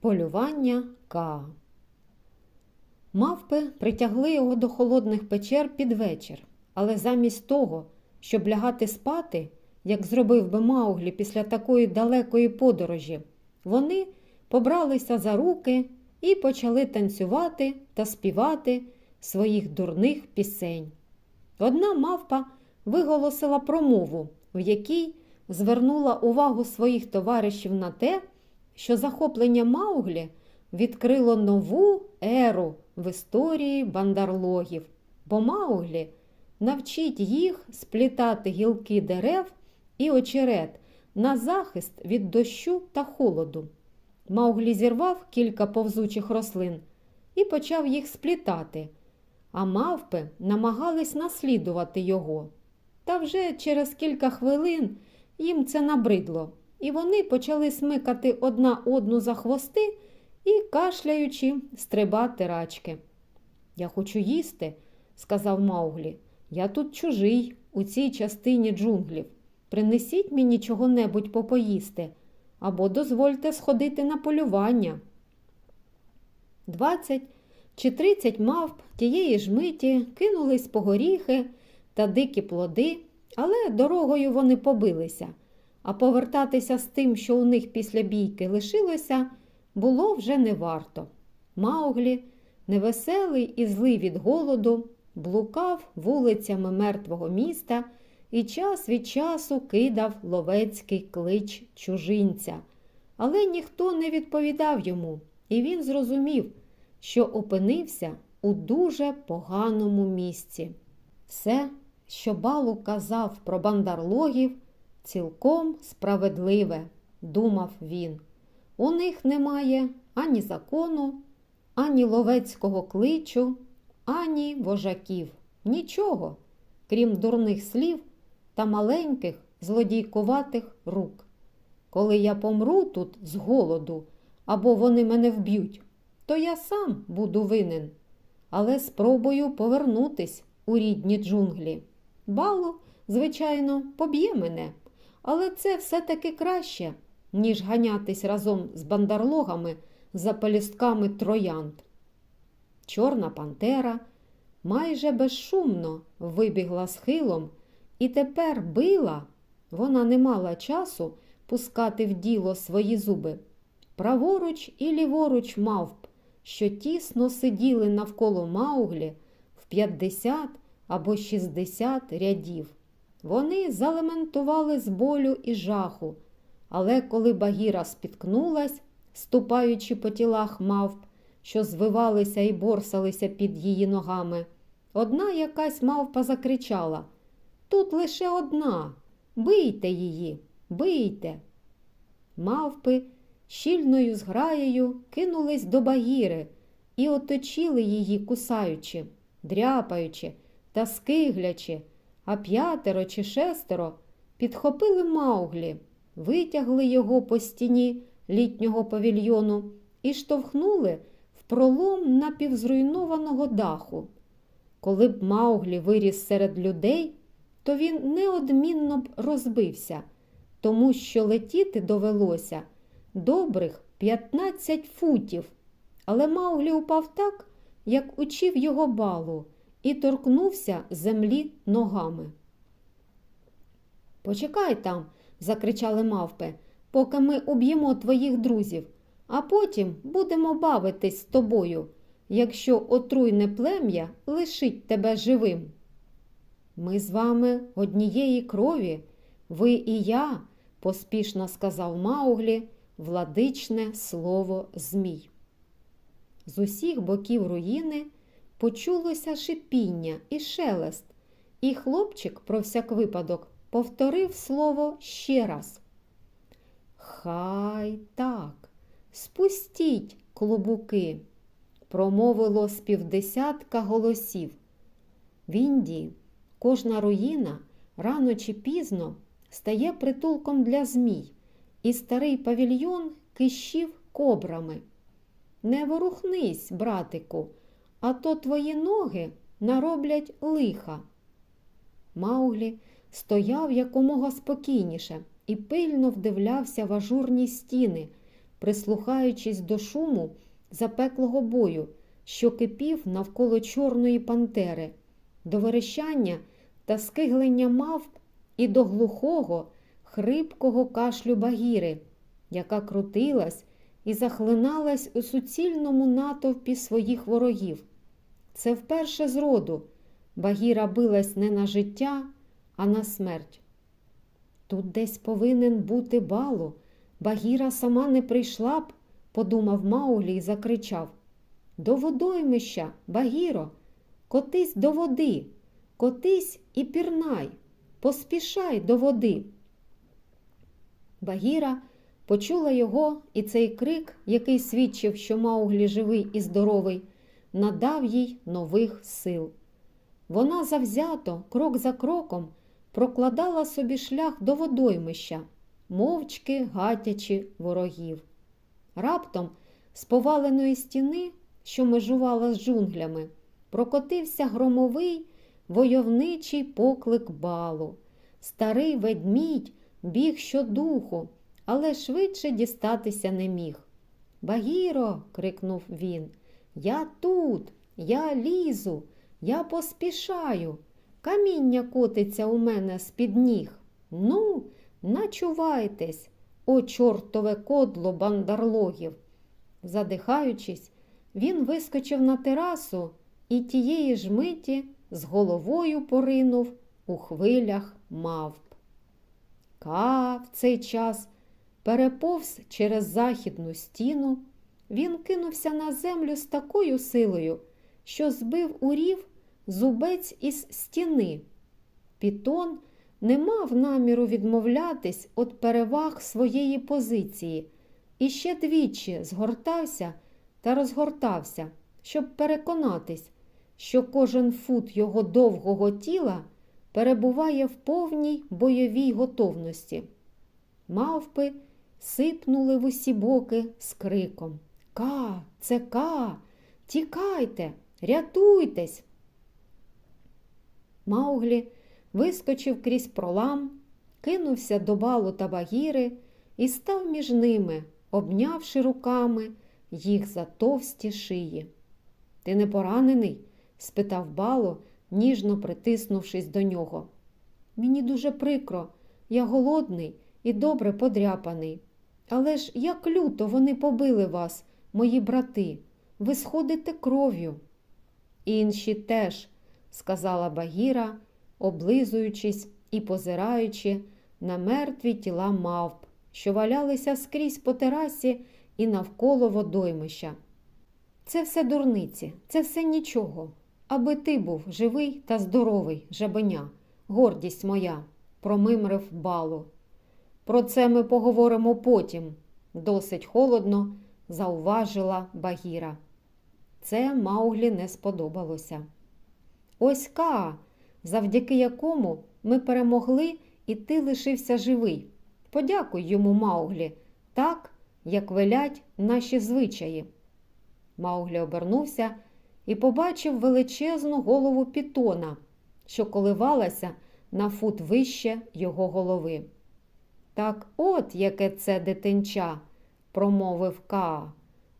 Полювання Ка. Мавпи притягли його до холодних печер під вечір, але замість того, щоб лягати спати, як зробив би Мауглі після такої далекої подорожі, вони побралися за руки і почали танцювати та співати своїх дурних пісень. Одна мавпа виголосила промову, в якій звернула увагу своїх товаришів на те, що захоплення Мауглі відкрило нову еру в історії бандарлогів, бо Мауглі навчить їх сплітати гілки дерев і очерет на захист від дощу та холоду. Мауглі зірвав кілька повзучих рослин і почав їх сплітати, а мавпи намагались наслідувати його. Та вже через кілька хвилин їм це набридло, і вони почали смикати одна одну за хвости і, кашляючи, стрибати рачки. Я хочу їсти, сказав Мауглі. Я тут чужий у цій частині джунглів. Принесіть мені чого-небудь попоїсти або дозвольте сходити на полювання. Двадцять чи тридцять мавп тієї ж миті кинулись по горіхи та дикі плоди, але дорогою вони побилися, а повертатися з тим, що у них після бійки лишилося, було вже не варто. Мауглі, невеселий і злий від голоду, блукав вулицями мертвого міста і час від часу кидав ловецький клич чужинця. Але ніхто не відповідав йому, і він зрозумів, що опинився у дуже поганому місці. Все, що Балу казав про бандарлогів, цілком справедливе, думав він. У них немає ані закону, ані ловецького кличу, ані вожаків, нічого, крім дурних слів та маленьких злодійкуватих рук. Коли я помру тут з голоду або вони мене вб'ють, то я сам буду винен, але спробую повернутись у рідні джунглі. Балу, звичайно, поб'є мене, але це все-таки краще, ніж ганятись разом з бандарлогами за пелюстками троянд. Чорна пантера майже безшумно вибігла схилом і тепер била, вона не мала часу пускати в діло свої зуби. Праворуч і ліворуч мавп, що тісно сиділи навколо Мауглі в 50 або 60 рядів. Вони залементували з болю і жаху, але коли Багіра спіткнулась, ступаючи по тілах мавп, що звивалися і борсалися під її ногами, одна якась мавпа закричала Тут лише одна. Бийте її, бийте. Мавпи щільною зграєю кинулись до Багіри і оточили її, кусаючи, дряпаючи та скиглячи, а п'ятеро чи шестеро підхопили Мауглі, витягли його по стіні літнього павільйону і штовхнули в пролом напівзруйнованого даху. Коли б Мауглі виріс серед людей, то він неодмінно б розбився, тому що летіти довелося добрих 15 футів. Але Мауглі упав так, як учив його балу, і торкнувся землі ногами. Почекай там, закричали мавпи, поки ми уб'ємо твоїх друзів, а потім будемо бавитись з тобою, якщо отруйне плем'я лишить тебе живим. Ми з вами однієї крові, ви і я, поспішно сказав Мауглі владичне слово Змій. З усіх боків руїни почулося шипіння і шелест, і хлопчик про всяк випадок повторив слово ще раз. Хай так, спустіть клубуки, промовило з півдесятка голосів. В Індії кожна руїна рано чи пізно стає притулком для змій, і старий павільйон кищів кобрами. Не ворухнись, братику, а то твої ноги нароблять лиха. Мауглі стояв якомога спокійніше і пильно вдивлявся в ажурні стіни, прислухаючись до шуму запеклого бою, що кипів навколо чорної пантери, до верещання та скиглення мавп і до глухого, хрипкого кашлю багіри, яка крутилась і захлиналась у суцільному натовпі своїх ворогів. Це вперше з роду Багіра билась не на життя, а на смерть. Тут десь повинен бути балу. Багіра сама не прийшла б, подумав Мауглі і закричав. До водоймища, Багіро, котись до води, котись і пірнай, поспішай до води. Багіра почула його, і цей крик, який свідчив, що Мауглі живий і здоровий, надав їй нових сил. Вона завзято, крок за кроком, прокладала собі шлях до водоймища, мовчки гатячи ворогів. Раптом з поваленої стіни, що межувала з джунглями, прокотився громовий войовничий поклик балу. Старий ведмідь біг щодуху, але швидше дістатися не міг. Багіро, крикнув він, я тут, я лізу, я поспішаю. Каміння котиться у мене з-під ніг. Ну, начувайтесь, о чортове кодло бандарлогів. Задихаючись, він вискочив на терасу і тієї ж миті з головою поринув у хвилях мавп. Ка в цей час переповз через західну стіну, він кинувся на землю з такою силою, що збив у рів зубець із стіни. Пітон не мав наміру відмовлятись від переваг своєї позиції і ще двічі згортався та розгортався, щоб переконатись, що кожен фут його довгого тіла перебуває в повній бойовій готовності. Мавпи сипнули в усі боки з криком Ка, це ка, тікайте, рятуйтесь. Мауглі вискочив крізь пролам, кинувся до балу та багіри і став між ними, обнявши руками їх за товсті шиї. Ти не поранений? спитав бало, ніжно притиснувшись до нього. Мені дуже прикро, я голодний і добре подряпаний. Але ж як люто вони побили вас, мої брати, ви сходите кров'ю. Інші теж, сказала Багіра, облизуючись і позираючи на мертві тіла мавп, що валялися скрізь по терасі і навколо водоймища. Це все дурниці, це все нічого. Аби ти був живий та здоровий, жабеня, гордість моя, промимрив балу. Про це ми поговоримо потім, досить холодно зауважила Багіра. Це Мауглі не сподобалося. Ось Ка, завдяки якому ми перемогли, і ти лишився живий. Подякуй йому, Мауглі, так, як велять наші звичаї. Мауглі обернувся і побачив величезну голову пітона, що коливалася на фут вище його голови. Так от яке це дитинча, промовив Каа.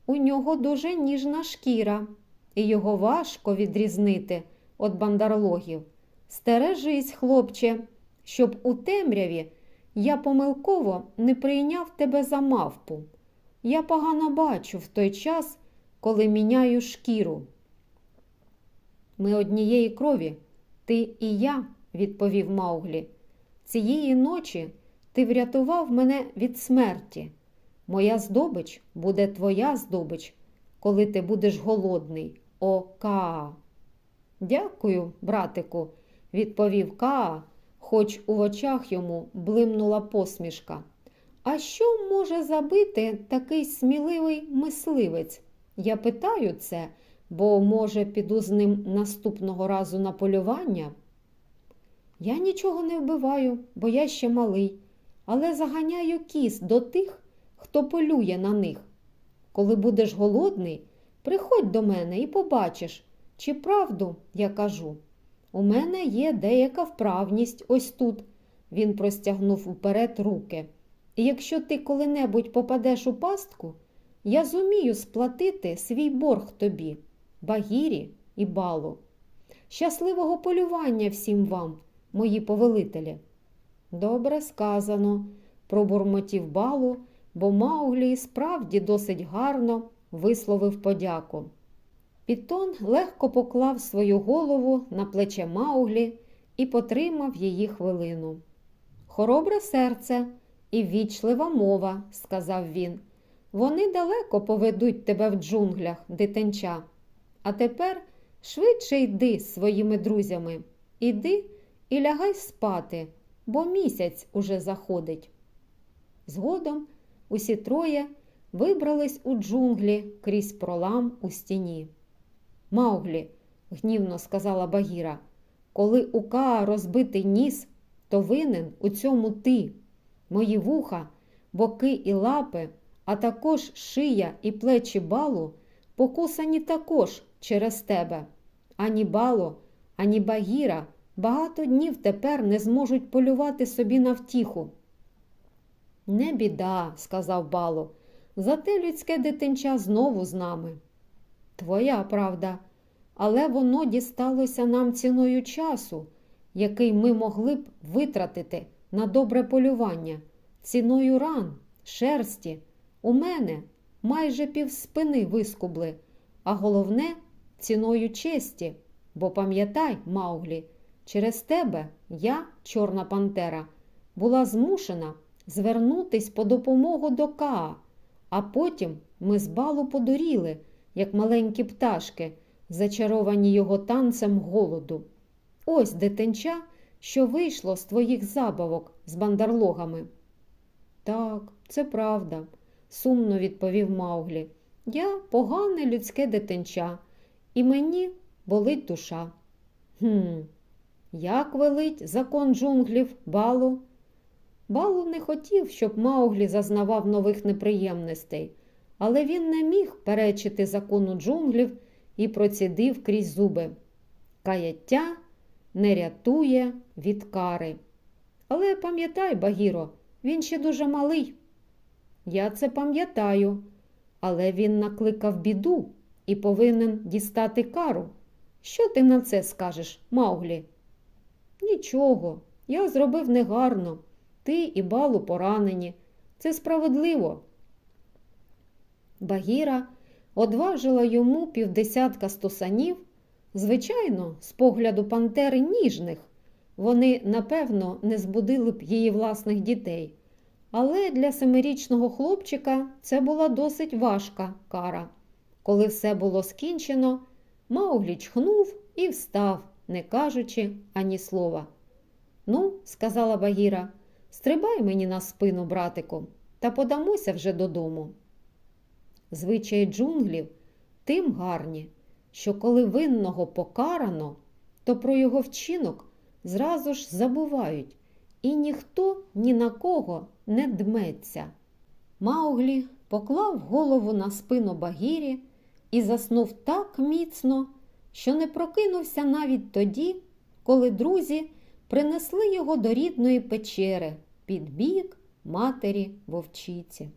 У нього дуже ніжна шкіра, і його важко відрізнити від бандарлогів. Стережись, хлопче, щоб у темряві я помилково не прийняв тебе за мавпу. Я погано бачу в той час, коли міняю шкіру. Ми однієї крові, ти і я, відповів Мауглі. Цієї ночі ти врятував мене від смерті. Моя здобич буде твоя здобич, коли ти будеш голодний, о Каа. Дякую, братику, відповів Каа, хоч у очах йому блимнула посмішка. А що може забити такий сміливий мисливець? Я питаю це, бо, може, піду з ним наступного разу на полювання? Я нічого не вбиваю, бо я ще малий, але заганяю кіс до тих, хто полює на них. Коли будеш голодний, приходь до мене і побачиш, чи правду я кажу. У мене є деяка вправність ось тут. Він простягнув уперед руки. І якщо ти коли-небудь попадеш у пастку, я зумію сплатити свій борг тобі, багірі і балу. Щасливого полювання всім вам, мої повелителі. Добре сказано, пробурмотів балу, бо Мауглі справді досить гарно висловив подяку. Пітон легко поклав свою голову на плече Мауглі і потримав її хвилину. Хоробре серце і ввічлива мова, сказав він. Вони далеко поведуть тебе в джунглях, дитинча. А тепер швидше йди з своїми друзями. Іди і лягай спати, бо місяць уже заходить. Згодом усі троє вибрались у джунглі крізь пролам у стіні. Мауглі, гнівно сказала Багіра, коли у Каа розбитий ніс, то винен у цьому ти. Мої вуха, боки і лапи, а також шия і плечі балу покусані також через тебе. Ані бало, ані багіра багато днів тепер не зможуть полювати собі на втіху. Не біда, сказав бало, зате людське дитинча знову з нами. Твоя правда, але воно дісталося нам ціною часу, який ми могли б витратити на добре полювання, ціною ран, шерсті. У мене майже півспини вискубли, а головне ціною честі. Бо пам'ятай, Мауглі, через тебе я, Чорна Пантера, була змушена звернутись по допомогу до Каа, а потім ми з балу подуріли, як маленькі пташки, зачаровані його танцем голоду. Ось дитинча, що вийшло з твоїх забавок з бандарлогами. Так, це правда, сумно відповів Мауглі. Я погане людське дитинча, і мені болить душа. Хм, як велить закон джунглів балу? Балу не хотів, щоб Мауглі зазнавав нових неприємностей, але він не міг перечити закону джунглів і процідив крізь зуби. Каяття не рятує від кари. Але пам'ятай, Багіро, він ще дуже малий. Я це пам'ятаю, але він накликав біду і повинен дістати кару. Що ти на це скажеш, Мауглі? Нічого, я зробив негарно. Ти і балу поранені. Це справедливо. Багіра одважила йому півдесятка стосанів, звичайно, з погляду пантери ніжних. Вони, напевно, не збудили б її власних дітей. Але для семирічного хлопчика це була досить важка кара. Коли все було скінчено, Мауглі чхнув і встав, не кажучи ані слова. Ну, сказала Багіра, стрибай мені на спину, братику, та подамося вже додому. Звичаї джунглів тим гарні, що коли винного покарано, то про його вчинок зразу ж забувають, і ніхто ні на кого не дметься. Мауглі поклав голову на спину Багірі і заснув так міцно, що не прокинувся навіть тоді, коли друзі принесли його до рідної печери під бік матері вовчиці.